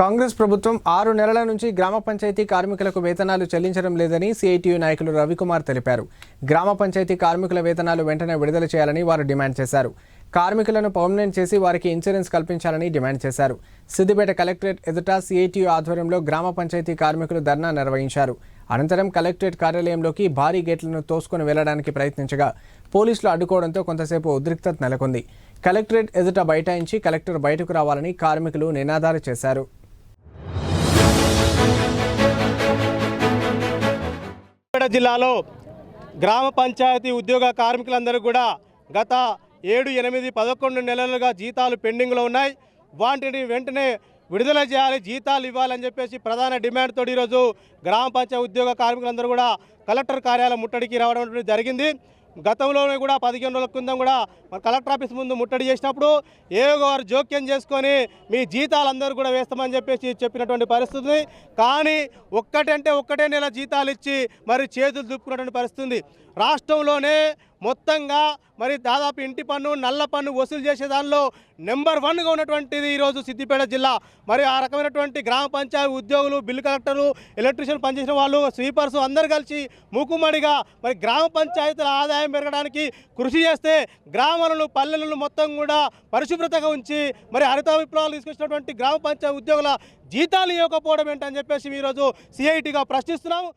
కాంగ్రెస్ ప్రభుత్వం ఆరు నెలల నుంచి గ్రామ పంచాయతీ కార్మికులకు వేతనాలు చెల్లించడం లేదని సిఐటియు నాయకులు రవికుమార్ తెలిపారు. గ్రామ పంచాయతీ కార్మికుల వేతనాలు వెంటనే విడుదల చేయాలని వారు డిమాండ్ చేశారు. కార్మికులను పర్మనెంట్ చేసి వారికి ఇన్సూరెన్స్ కల్పించాలని డిమాండ్ చేశారు. సిద్దిపేట కలెక్టరేట్ ఎదుట సిఐటియు ఆధ్వర్యంలో గ్రామ పంచాయతీ కార్మికులు ధర్నా నిర్వహించారు. అనంతరం కలెక్టరేట్ కార్యాలయంలోకి భారీ గేట్లను తోసుకొని వెళ్ళడానికి ప్రయత్నించగా పోలీసులు అడ్డుకోవడంతో కొంతసేపు ఉద్రిక్తత నెలకొంది. కలెక్టరేట్ ఎదుట బైఠాయించి కలెక్టర్ బయటకు రావాలని కార్మికులు నినాదాలు చేశారు. జిల్లాలో గ్రామ పంచాయతీ ఉద్యోగ కార్మికులందరూ కూడా గత ఏడు ఎనిమిది పదకొండు నెలలుగా జీతాలు పెండింగ్లో ఉన్నాయి. వాటిని వెంటనే విడుదల చేయాలి జీతాలు ఇవ్వాలని చెప్పేసి ప్రధాన డిమాండ్ తోటి ఈరోజు గ్రామ పంచాయతీ ఉద్యోగ కార్మికులందరూ కూడా కలెక్టర్ కార్యాలయం ముట్టడికి రావడం జరిగింది. గతంలోనే కూడా పదిహేను రోజుల క్రితం కూడా మన కలెక్టర్ ఆఫీస్ ముందు ముట్టడి చేసినప్పుడు ఏవో గారు జోక్యం చేసుకొని మీ జీతాలు అందరూ కూడా వేస్తామని చెప్పేసి చెప్పినటువంటి పరిస్థితి కానీ ఒక్కటంటే ఒక్కటే నెల జీతాలు ఇచ్చి మరి చేతులు దుప్పుకున్నటువంటి పరిస్థితి రాష్ట్రంలోనే మొత్తంగా మరి దాదాపు ఇంటి పన్ను నల్ల పన్ను వసూలు చేసే దానిలో నెంబర్ వన్గా ఉన్నటువంటిది ఈరోజు సిద్దిపేట జిల్లా. మరి ఆ రకమైనటువంటి గ్రామ పంచాయతీ ఉద్యోగులు బిల్లు కలెక్టర్లు ఎలక్ట్రీషియన్ పనిచేసిన వాళ్ళు స్వీపర్స్ అందరు కలిసి మూకుమ్మడిగా మరి గ్రామ పంచాయతీల ఆదాయం పెరగడానికి కృషి చేస్తే గ్రామాలను పల్లెలను మొత్తం కూడా పరిశుభ్రతగా ఉంచి మరి హరిత విప్లవాలు తీసుకొచ్చినటువంటి గ్రామ పంచాయతీ ఉద్యోగుల జీతాలు ఇవ్వకపోవడం ఏంటని చెప్పేసి ఈరోజు సిఐటిగా ప్రశ్నిస్తున్నాము.